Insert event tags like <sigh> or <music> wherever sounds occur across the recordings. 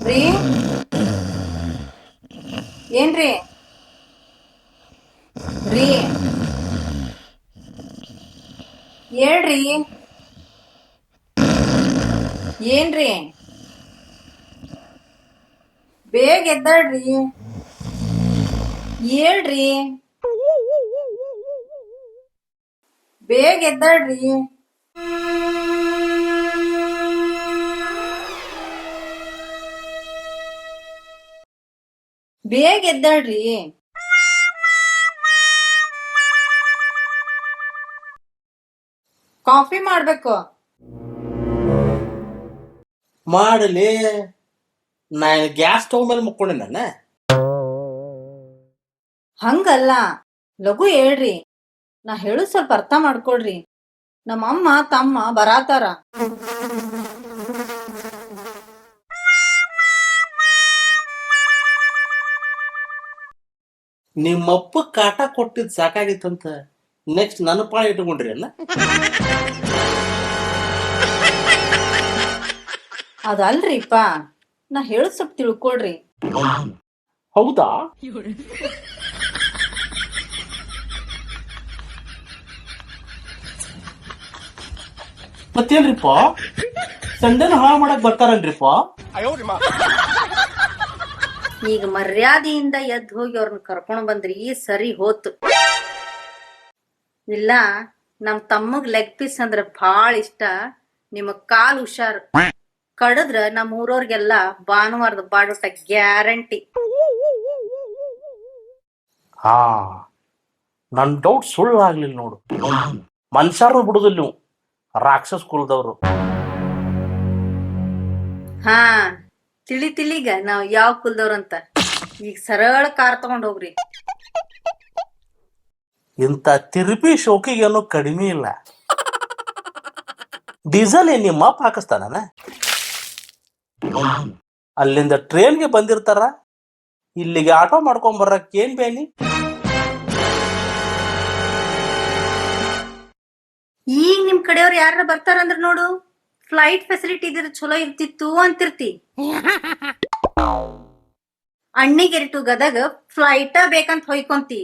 ರೀ ಏನ್ರಿ ರೀ ಹೇಳ್ರಿ ಏನ್ರಿ ಬೇಗ ಎದ್ದಾಳ್ರಿ. ಹೇಳ್ರಿ. ಬೇಗ ಎದ್ದಾಳ್ರಿ. ಬೇಗ ಎದ್ದಾಡ್ರಿ ಕಾಫಿ ಮಾಡ್ಬೇಕು. ಮಾಡಲಿ. ನಾನು ಗ್ಯಾಸ್ ಸ್ಟವ್ ಮೇಲೆ ಮುಕ್ಕೊಂಡೆ ನಾನು. ಹಂಗಲ್ಲ. ಲಘು ಹೇಳ್ರಿ. ನಾ ಹೇಳು ಸ್ವಲ್ಪ ಅರ್ಥ ಮಾಡ್ಕೊಡ್ರಿ ನಮ್ಮ ಅಮ್ಮ ತಮ್ಮ ಬರಾತಾರ. ನಿಮ್ಮಪ್ಪ ಕಾಟ ಕೊಟ್ಟಿದ್ ಸಾಕಾಗಿತ್ತಂತ ನೆಕ್ಸ್ಟ್ ನನ್ನ ಪಾಳ ಇಟ್ಕೊಂಡ್ರಿ ಅಲ್ಲ? ಅದಲ್ರಿಪ್ಪ. ನಾ ಹೇಳ ಸ್ವಲ್ಪ ತಿಳ್ಕೊಳ್ರಿ. ಹೌದಾ? ಮತ್ತೇನ್ರಿಪ್ಪ? ಸಂಡೆನ ಹಾಳು ಮಾಡಕ್ ಬರ್ತಾರನ್ರಿಪ್ಪ? ಈಗ ಮರ್ಯಾದೆಯಿಂದ ಎದ್ದು ಹೋಗಿ ಅವ್ರನ್ನ ಕರ್ಕೊಂಡ್ ಬಂದ್ರಿ ಈ ಸರಿ ಹೋತು. ಇಲ್ಲ ನಮ್ ತಮ್ಮಗ್ ಲೆಗ್ ಪೀಸ್ ಅಂದ್ರೆ ಭಾಳ ಇಷ್ಟ. ನಿಮಗ್ ಕಾಲ್ ಹುಷಾರ್. ಕಡದ್ರ ನಮ್ಮ ಊರವ್ರಿಗೆಲ್ಲ ಭಾನುವಾರದ ಬಾಡೂಟ ಗ್ಯಾರಂಟಿ. ಹಾ ನನ್ ಡೌಟ್ ಸುಳ್ಳು ಆಗ್ಲಿಲ್ಲ ನೋಡು. ಮನುಷ್ಯರು ಬಿಡುದಿಲ್ಲ ನೀವು ರಾಕ್ಷಸ ಕುಲದವ್ರು. ಹಾ ತಿಳಿ ತಿಳಿಗ ನಾವ್ ಯಾವ ಕುಲ್ದವ್ರಂತ ಈಗ ಸರಳ ಕಾರ್ ತಗೊಂಡ್ ಹೋಗ್ರಿ. ಇಂಥ ತಿರುಪಿ ಶೋಕಿಗೇನು ಕಡಿಮೆ ಇಲ್ಲ. ಡೀಸೆಲ್ ಏನ್ ನಿಮ್ಮ ಅಪ್ಪ ಹಾಕಿಸ್ತಾನ ಅಲ್ಲಿಂದ ಟ್ರೈನ್ಗೆ ಬಂದಿರ್ತಾರ. ಇಲ್ಲಿಗೆ ಆಟೋ ಮಾಡ್ಕೊಂಡ್ ಬರಕ್ ಏನ್ ಬೇನಿ ಈಗ ನಿಮ್ ಕಡೆಯವ್ರು ಯಾರ ಬರ್ತಾರಂದ್ರ ನೋಡು. ಫ್ಲೈಟ್ ಫೆಸಿಲಿಟಿ ಇದ್ರೆ ಚಲೋ ಇರ್ತಿತ್ತು ಅಂತಿರ್ತಿ. ಅಣ್ಣಿಗೆರಿ ಟು ಗದಗ ಫ್ಲೈಟ ಬೇಕಂತ ಹೊಯ್ಕೊಂತಿ.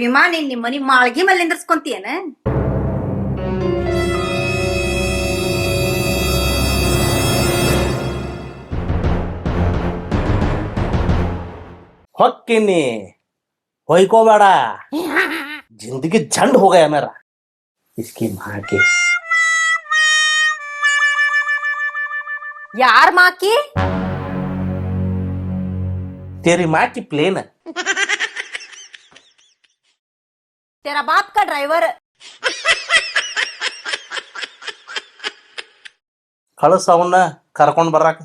ವಿಮಾನ ನಿಮ್ ಮನಿ ಮಾಳ್ಗಿ ಮೇಲೆ ನಿಂದ್ರಸ್ಕೊಂತಿಯೇನ ಹೊಕ್ಕಿನಿ ಹೊಯ್ಕೋಬೇಡ ಜಿಂದಗಿ ಜಂಡ್ ಹೋಗ ಮೇರ ಸ್ಕೀಮ್ ಹಾಕಿ ಯಾರ್ ಮಾಕಿ तेरी माँ की प्लेन है तेरा बाप का ड्राइवर ಕಳಸ ಅವನ್ನ ಕರ್ಕೊಂಡ್ ಬರಾಕ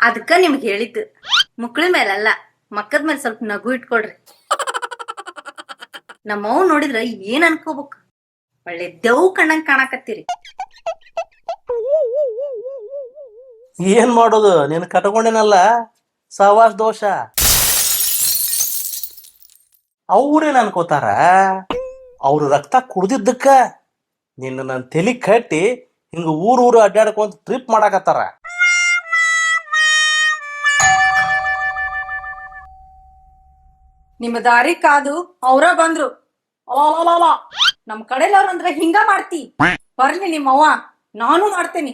ಅದಕ್ಕ ನಿಮ್ಗೆ ಹೇಳಿದ್ದು ಮುಕ್ಳಿ ಅಲ್ಲ, ಮಕ್ಕದ ಮೇಲೆ ಸ್ವಲ್ಪ ನಗು ಇಟ್ಕೊಡ್ರಿ ನಮ್ಮವ್ ನೋಡಿದ್ರ ಏನ್ ಅನ್ಕೋಬೇಕು? ಒಳ್ಳೆ ದೆವ್ ಕಣ್ಣಂಗ್ ಕಾಣಕತ್ತೀರಿ. ಏನ್ ಮಾಡೋದು? ನೀನ್ ಕಟ್ಕೊಂಡೇನಲ್ಲ ಸವಾಸ್ ದೋಷ. ಅವ್ರೇನ್ ಅನ್ಕೋತಾರ? ಅವ್ರ ರಕ್ತ ಕುಡ್ದಿದ್ದಕ್ಕ ನಿನ್ನ ನನ್ನ ತಲಿ ಕಟ್ಟಿ ಹಿಂಗ ಊರು ಊರು ಅಡ್ಡಾಡ್ಕೊಂತ ಟ್ರಿಪ್ ಮಾಡಾಕತ್ತಾರ. ನಿಮ್ಮ ದಾರಿ ಕಾದು ಅವ್ರ ಬಂದ್ರು. ನಮ್ಮ ನಮ್ ಕಡೆಲವ್ರ ಅಂದ್ರೆ ಹಿಂಗ ಮಾಡ್ತಿ. ಬರ್ಲಿ ನಿಮ್ಮವ್ವ, ನಾನು ಮಾಡ್ತೇನಿ.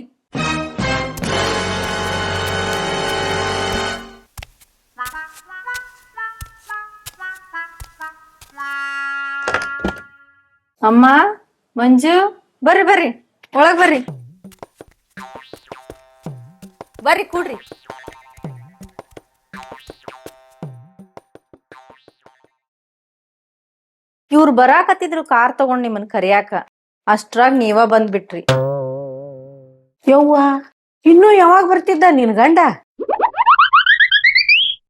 ಅಮ್ಮ, ಮಂಜು, ಬರ್ರಿ ಬರ್ರಿ, ಒಳಗ್ ಬರ್ರಿ. ಬರ್ರಿ ಕೂಡ್ರಿ. ಇವ್ರು ಬರಾಕತ್ತಿದ್ರು ಕಾರ್ ತಗೊಂಡ್ ನಿಮ್ಮನ್ ಕರಿಯಾಕ. ಅಷ್ಟ್ರಾಗ್ ನೀವ ಬಂದ್ಬಿಟ್ರಿ. ಯವ್ವ, ಇನ್ನು ಯಾವಾಗ ಬರ್ತಿದ್ದ ನಿನ್ ಗಂಡ?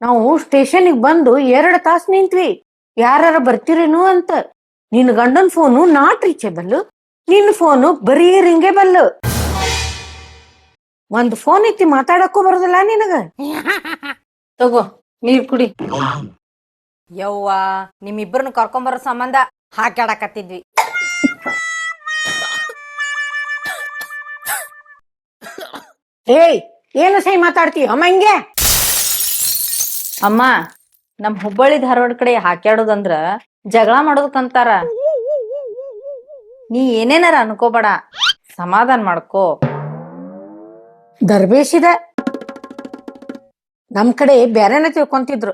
ನಾವು ಸ್ಟೇಷನ್ಗೆ ಬಂದು ಎರಡ್ ತಾಸ್ ನಿಂತ್ವಿ. ಯಾರು ಬರ್ತಿರೇನು ಅಂತ. ನಿನ್ ಗಂಡನ್ ಫೋನು ನಾಟ್ ರೀಚೇಬಲ್ ನಿನ್ ಫೋನು ಬರೀ ರಿಂಗೇಬಲ್ ಒಂದ್ ಫೋನ್ ಇತ್ತಿ ಮಾತಾಡಕ್ಕೂ ಬರೋದಿಲ್ಲ ನಿನಗ. ತಗೋ, ನೀರ್ ಕುಡಿ. ಯವ್ವ ನಿಮ್ಮಿಬ್ಬರನ್ನ ಕರ್ಕೊಂಬರೋ ಸಂಬಂಧ ಹಾಕ್ಯಾಡಕತ್ತಿದ್ವಿ. ಏಯ್ ಏನು ಸೈ ಮಾತಾಡ್ತೀವಿ ಅಮ್ಮ ಹಿಂಗೆ? ಅಮ್ಮ ನಮ್ ಹುಬ್ಬಳ್ಳಿ ಧಾರವಾಡ ಕಡೆ ಹಾಕ್ಯಾಡೋದಂದ್ರ ಜಗಳ ಮಾಡೋದಕ್ಕಂತಾರ. ನೀ ಏನೇನಾರ ಅನ್ಕೋಬೇಡ. ಸಮಾಧಾನ ಮಾಡ್ಕೋ. ದರ್ಬೇಸಿದ ನಮ್ ಕಡೆ ಬೇರೆನ ತಿಳ್ಕೊಂತಿದ್ರು.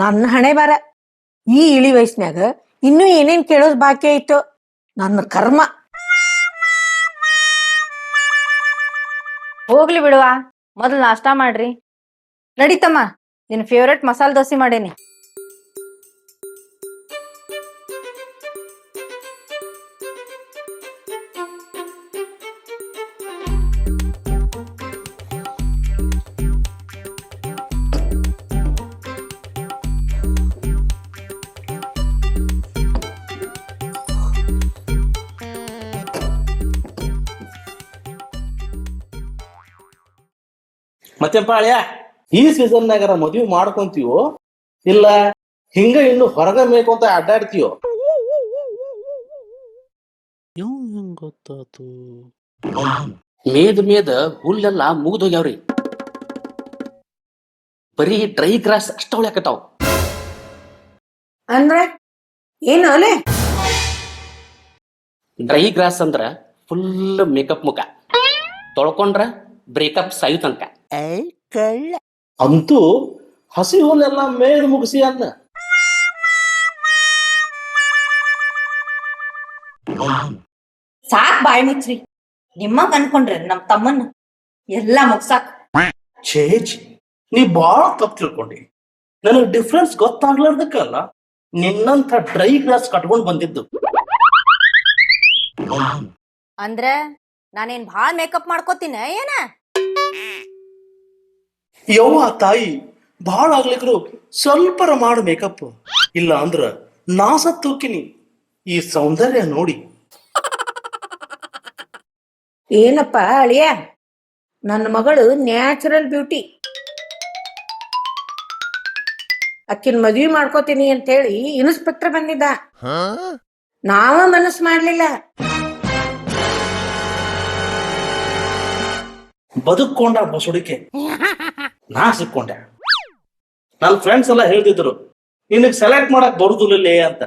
ನನ್ನ ಹಣೆ ಬಾರ. ಈ ಇಳಿ ವಯಸ್ನ್ಯಾಗ ಇನ್ನೂ ಏನೇನ್ ಕೇಳೋದ್ ಬಾಕಿ ಆಯ್ತು ನನ್ನ ಕರ್ಮ. ಹೋಗ್ಲಿ ಬಿಡುವ. ಮೊದಲು ನಾಷ್ಟಾ ಮಾಡ್ರಿ. ನಡೀತಮ್ಮ, ನಿನ್ ಫೇವ್ರೆಟ್ ಮಸಾಲೆ ದೋಸೆ ಮಾಡೇನಿ. ಮತ್ತೆಪ್ಪ ಪಾಳ್ಯ? ಈ ಸೀಸನ್ನಾಗಾರ ಮದುವೆ ಮಾಡ್ಕೊಂತೀವೋ? ಇಲ್ಲ ಹಿಂಗ ಇನ್ನು ಹೊರಗ ಮೇಕು ಅಡ್ಡಾಡ್ತೀಯೋ? ಅಡ್ಡಾಡ್ತೀವೋ ಹೆಂಗ್ ಗೊತ್ತಾತು? ಮೇದ್ ಮೇದ ಹುಲ್ಲೆಲ್ಲ ಮುಗ್ದೋಗ್ಯಾವ್ರಿ. ಬರೀ ಡ್ರೈ ಗ್ರಾಸ್ ಅಷ್ಟ ಹೊಳ್ಯಾಕತ್ತಾವ ಅಂದ್ರೆ? ಏನು ಅಲೆ? ಡ್ರೈ ಗ್ರಾಸ್ ಅಂದ್ರ ಫುಲ್ ಮೇಕಪ್ ಮುಖ. ತೊಳ್ಕೊಂಡ್ರ ಬ್ರೇಕಪ್ ಸಾಯು ತನಕ. ಅಂತೂ ಹಸಿ ಹುಲ್ಲೆಲ್ಲ ಮೇಲ್ ಮುಗಿಸಿ ಅಂದ ಸಾಕ್ ಬಾಯ್ ಮುಚ್ಚ್ರಿ ನಿಮ್ಮ ಅನ್ಕೊಂಡ್ರಿ ನಮ್ ತಮ್ಮನ್ನ. ಎಲ್ಲಾ ಮುಗ್ಸಾಕ್. ಛೇ ಛೇ ನೀ ಬಾಳ ತಪ್ಪು ತಿಳ್ಕೊಂಡಿ. ನನಗ್ ಡಿಫ್ರೆನ್ಸ್ ಗೊತ್ತಾಗ್ಲಾರ್ದಕ್ಕಲ್ಲ ನಿನ್ನಂತ ಡ್ರೈ ಗ್ಲಾಸ್ ಕಟ್ಕೊಂಡ್ ಬಂದಿದ್ದು. ಅಂದ್ರ ನಾನೇನ್ ಭಾಳ ಮೇಕಪ್ ಮಾಡ್ಕೋತೀನ ಏನ? ಯವ್ವ ತಾಯಿ ಭಾಳ ಆಗ್ಲಿಕ್ರು ಸ್ವಲ್ಪರ ಮಾಡು ಮೇಕಪ್. ಇಲ್ಲ ಅಂದ್ರ ನಾ ಸತ್ತೋಕಿನಿ ಈ ಸೌಂದರ್ಯ ನೋಡಿ. ಏನಪ್ಪ ಅಳಿಯ? ನನ್ನ ಮಗಳು ನ್ಯಾಚುರಲ್ ಬ್ಯೂಟಿ. ಅಕ್ಕಿನ ಮದ್ವಿ ಮಾಡ್ಕೋತೀನಿ ಅಂತ ಹೇಳಿ ಇನ್ಸ್ಪೆಕ್ಟರ್ ಬಂದಿದ್ದ. ನಾವ ಮನಸ್ ಮಾಡ್ಲಿಲ್ಲ. ಬದುಕೊಂಡ ಬಸುಡಿಕೆ. ನಾ ಸಿಕ್ಕೊಂಡೆ ನನ್ನ ಫ್ರೆಂಡ್ಸ್ ಎಲ್ಲ ಹೇಳ್ತಿದ್ರು ನಿನಗ್ ಸೆಲೆಕ್ಟ್ ಮಾಡಕ್ ಬರುದಿಲ್ಲ ಅಂತ.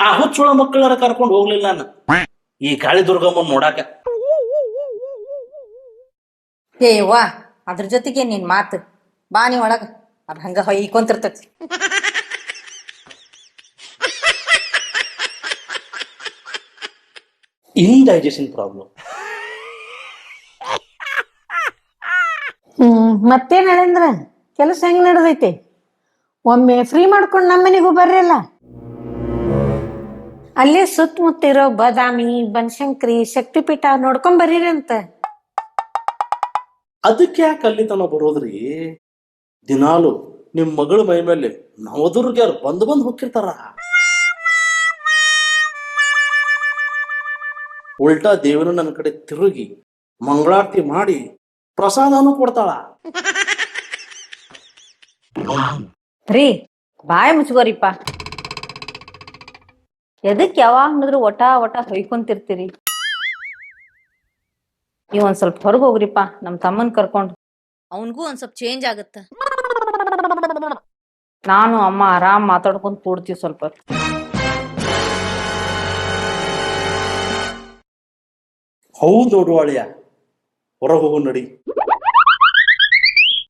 ಆ ಹುಚ್ಚುಳ ಮಕ್ಕಳರ ಕರ್ಕೊಂಡು ಹೋಗ್ಲಿಲ್ಲ ನಾನು. ಈ ಕಾಳಿ ದುರ್ಗಮ್ಮನ್ ನೋಡಾಕ ಏ ವಾ ಅದ್ರ ಜೊತೆಗೆ ನಿನ್ ಮಾತು. ಬಾ ನೀ ಒಳಗ. ಅದ್ ಹಂಗ ಹೊಯ್ಕೊಂತಿರ್ತತಿ. ಇನ್ ಡೈಜೆಷನ್ ಪ್ರಾಬ್ಲಮ್ ಮತ್ತೇನ್ ಹೇಳಂದ್ರ ಕೆಲಸ ಹೆಂಗ್ ನಡೆದೈತಿ? ಒಮ್ಮೆ ಫ್ರೀ ಮಾಡ್ಕೊಂಡು ನಮ್ಮ ಮನೆಗೂ ಬರ್ರಲ್ಲ ಅಲ್ಲೇ. ಸುತ್ತಮುತ್ತ ಇರೋ ಬಾದಾಮಿ, ಬನಶಂಕರಿ, ಶಕ್ತಿಪೀಠ ನೋಡ್ಕೊಂಡ್ ಬರ್ರೀರಿ ಅಂತ. ಅದಕ್ಕೆ ಯಾಕೆ ಅಲ್ಲಿ ತನ ಬರೋದ್ರಿ? ದಿನಾಲು ನಿಮ್ ಮಗಳ ಮೈ ಮೇಲೆ ನವದುರ್ಗ್ಯಾರು ಬಂದು ಬಂದು ಹೋಗಿರ್ತಾರ ಉಲ್ಟಾ ದೇವನು ನನ್ನ ಕಡೆ ತಿರುಗಿ ಮಂಗಳಾರತಿ ಮಾಡಿ ಪ್ರಸಾದನೂ ಕೊಡ್ತಾಳ. ರೀ ಬಾಯ್ ಮುಚ್ಕೋರಿಪ್ಪ ಎದಕ್ ಯಾವಾಗ ನೋಡಿದ್ರು ಒಟ ಒಟ ಹೊಯ್ಕೊಂತಿರ್ತೀರಿ. ನೀವ್ ಒಂದ್ ಸ್ವಲ್ಪ ಹೊರಗ್ ಹೋಗ್ರಿಪ್ಪ ನಮ್ ತಮ್ಮನ್ ಕರ್ಕೊಂಡು. ಅವನ್ಗೂ ಒಂದ್ ಸ್ವಲ್ಪ ಚೇಂಜ್ ಆಗತ್ತ. ನಾನು ಅಮ್ಮ ಆರಾಮ್ ಮಾತಾಡ್ಕೊಂಡ್ ಕೂಡ್ತೀವಿ ಸ್ವಲ್ಪ. ಹೊತ್ತು. ಹೌದು ಅಳಿಯ ಹೊರ ಹೋಗೋ ನಡಿ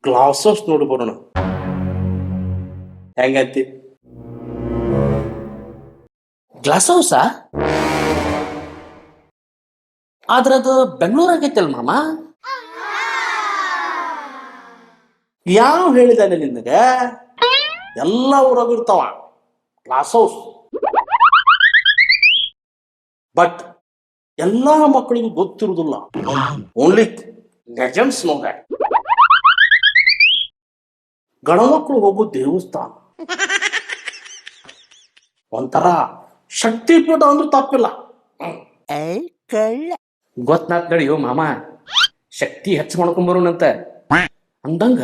ಗ್ಲಾಸಸ್ ನೋಡು ಬರೋಣ. ಹೆಂಗಂತಿ? ಗ್ಲಾಸ್ ಹೌಸ ಆದ್ರ ಅದು ಬೆಂಗಳೂರು ಆಗೈತಲ್ ಮಾಮ? ಯಾವ ಹೇಳಿದಾನೆ ನಿನಗ? ಎಲ್ಲ ಊರಾಗ ಇರ್ತಾವ. ಕ್ಲಾಸ್ ಹೌಸ್ ಬಟ್ ಎಲ್ಲಾ ಮಕ್ಕಳಿಗೂ ಗೊತ್ತಿರುವುದಿಲ್ಲ. ಓನ್ಲಿ ಲೆಜೆಂಡ್ಸ್ ನೋಡ ಗಣಮಕ್ಕಳು ಹೋಗೋ ದೇವಸ್ಥಾನ. ಒಂಥರ ಶಕ್ತಿಪೀಠ ಅಂದ್ರೂ ತಪ್ಪಿಲ್ಲ. ಗೊತ್ತಾತ್ ಮಾಮ, ಶಕ್ತಿ ಹೆಚ್ಚು ಮಾಡ್ಕೊಂಬರೋಣಂತ. ಅಂದಂಗ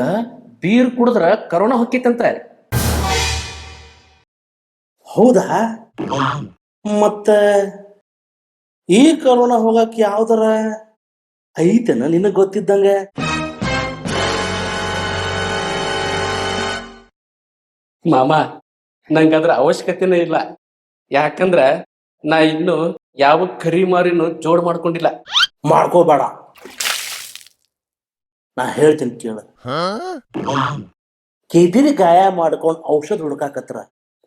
ಬೀರ್ ಕುಡಿದ್ರ ಕರೋನಾ ಹೊಕ್ಕಿತ್ತಂತ ಹೌದಾ? ಮತ್ತ? ಈ ಕರೋನಾ ಹೋಗಕ್ ಯಾವ್ದಾರ ಐತೆನ ನಿನಗ್ ಗೊತ್ತಿದ್ದಂಗೆ? ಮಾಮ ನಂಗದ್ರ ಅವಶ್ಯಕತೆನೇ ಇಲ್ಲ. ಯಾಕಂದ್ರ ನಾ ಇನ್ನು ಯಾವ ಕರಿ ಮಾರಿನೂ ಜೋಡ್ ಮಾಡ್ಕೊಂಡಿಲ್ಲ. ಮಾಡ್ಕೋಬೇಡ. ನಾ ಹೇಳ್ತೀನಿ ಕೇಳ. ಕೆದಿರಿ ಗಾಯ ಮಾಡ್ಕೊಂಡ್ ಔಷಧ ಹುಡುಕಾಕತ್ರ.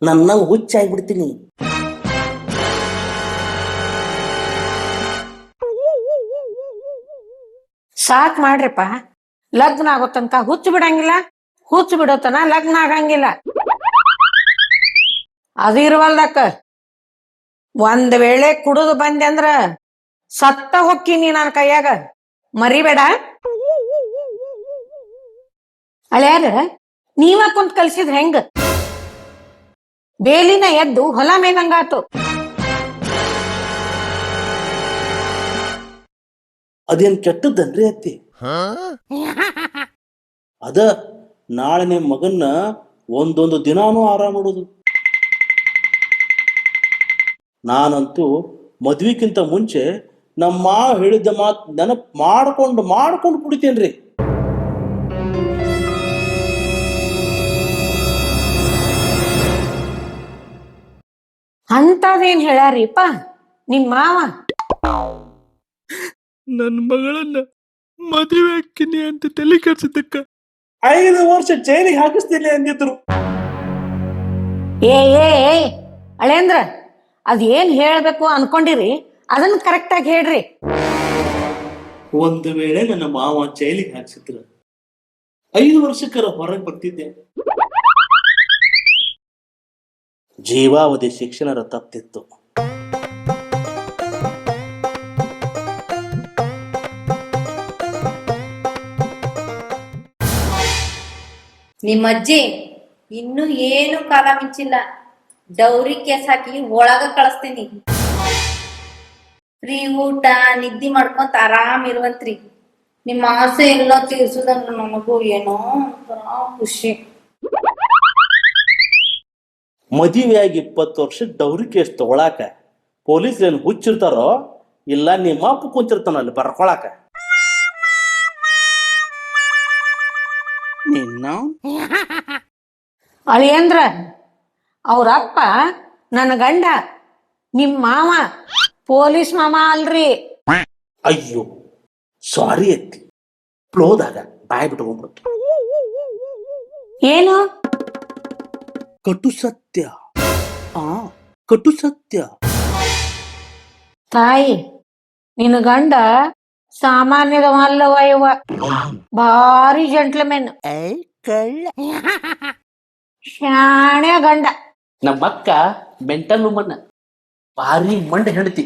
ನನ್ನ ಹುಚ್ಚಾಗ್ಬಿಡ್ತೀನಿ ಸಾಕ್ ಮಾಡ್ರಿಪ್ಪ. ಲಗ್ನ ಆಗೋ ತನಕ ಹುಚ್ಚು ಬಿಡಂಗಿಲ್ಲ, ಹುಚ್ಚು ಬಿಡೋತನ ಲಗ್ನ ಆಗಂಗಿಲ್ಲ. ಅದು ಇರುವಲ್ದಕ್ಕ. ಒಂದ್ ವೇಳೆ ಕುಡಿದು ಬಂದೆ ಅಂದ್ರ ಸತ್ತ ಹೊಕ್ಕೀನಿ ನನ್ನ ಕೈಯಾಗ. ಮರಿಬೇಡ. ಅಳ್ಯಾರ, ನೀವ ಕುಂತ್ ಕಲ್ಸಿದ್ರ ಹೆಂಗ? ಬೇಲಿನ ಎದ್ದು ಹೊಲ ಮೇದಂಗಾತು ಅದೇನ್ ಕೆಟ್ಟದ್ದನ್ರಿ ಅತ್ತಿ? <laughs> ಅದ ನಾಳೆ ನಿಮ್ ಮಗನ್ನ ಒಂದೊಂದು ದಿನಾನೂ ಆರಾಮ ಮಾಡೋದು. ನಾನಂತೂ ಮದ್ವಿಕ್ಕಿಂತ ಮುಂಚೆ ನಮ್ಮ ಮಾವ ಹೇಳಿದ್ದ ಮಾತ್ ನೆನಪ್ ಮಾಡ್ಕೊಂಡು ಮಾಡ್ಕೊಂಡು ಕುಡಿತೇನ್ರಿ. ಅಂತದೇನ್ ಹೇಳ್ಯಾರಿಪ್ಪ ನಿಮ್ಮ ಮಾವ? ನನ್ನ ಮಗಳನ್ನ ಮದುವೆ ಹಾಕಿನಿ ಅಂತ ತಲೆ ಕೆಡ್ಸಿದ್ದಕ್ಕ. ಐದು ವರ್ಷ ಜೈಲಿಗೆ ಹಾಕಿಸ್ತೀನಿ ಅಂದಿದ್ರು. ಏ ಏ ಏ ಅಳೇಂದ್ರ ಅದ್ ಏನ್ ಹೇಳ್ಬೇಕು ಅನ್ಕೊಂಡಿರಿ? ಅದನ್ನ ಕರೆಕ್ಟ್ ಆಗಿ ಹೇಳ್ರಿ. ಒಂದು ವೇಳೆ ನನ್ನ ಮಾವ ಜೈಲಿಗೆ ಹಾಕ್ಸಿದ್ರ ಐದು ವರ್ಷಕ್ಕರ ಹೊರಗೆ ಬರ್ತಿದ್ದೆ. ಜೀವಾವಧಿ ಶಿಕ್ಷಣರ ತಪ್ತಿತ್ತು ನಿಮ್ಮ ಅಜ್ಜಿ ಇನ್ನು ಏನು ಕಾಲ ಮಿಂಚಿಲ್ಲ ಡೌರಿ ಕೇಸ್ ಹಾಕಿ ಒಳಗ ಕಳಿಸ್ತೀನಿ. ಫ್ರೀ ಊಟ, ನಿದ್ದಿ ಮಾಡ್ಕೊಂತ ಆರಾಮ್ ಇರುವಂತ್ರಿ. ನಿಮ್ಮ ಆಸೆ ಎಲ್ಲ ತೀರ್ಸುದಂದ್ರ ನನಗೂ ಏನೋ ಖುಷಿ. ಮದುವೆಯಾಗಿ ಇಪ್ಪತ್ತು ವರ್ಷ ಡೌರಿ ಕೇಸ್ ತಗೊಳಾಕ ಪೊಲೀಸ್ ಏನ್ ಹುಚ್ಚಿರ್ತಾರೋ, ಇಲ್ಲ ನಿಮ್ಮ ಅಪ್ಪ ಕುಂತಿರ್ತಾನ ಅಲ್ಲಿ ಬರ್ಕೊಳಾಕ? ನಿನ್ನ? ಅಳಿಯಂದ್ರ ಅವ್ರ ಅಪ್ಪ ನನ್ನ ಗಂಡ ನಿಮ್ ಮಾವ ಪೊಲೀಸ್ ಮಾಮ ಅಲ್ರಿ. ಅಯ್ಯೋ ಸಾರಿ ಅತ್ತಿ. ಪ್ಲೋದಾಗ ಬಾಯ್ ಬಿಟ್ಕೊಂಡ್ಬಿಡ್ತು ಏನು? ಕಟು ಸತ್ಯ. ಆ ಕಟು ಸತ್ಯ. ತಾಯಿ ನಿನ್ನ ಗಂಡ ಸಾಮಾನ್ಯದವ ಅಲ್ಲವ ಇವ ಭಾರಿ ಜಂಟ್ಲ್ಮೆನ್ ಶಾಣೆ ಗಂಡ ನಮ್ಮಕ್ಕ ಮೆಂಟಲ್ ವುಮನ್ ಭಾರಿ ಮಂಡ ಹೆಂಡತಿ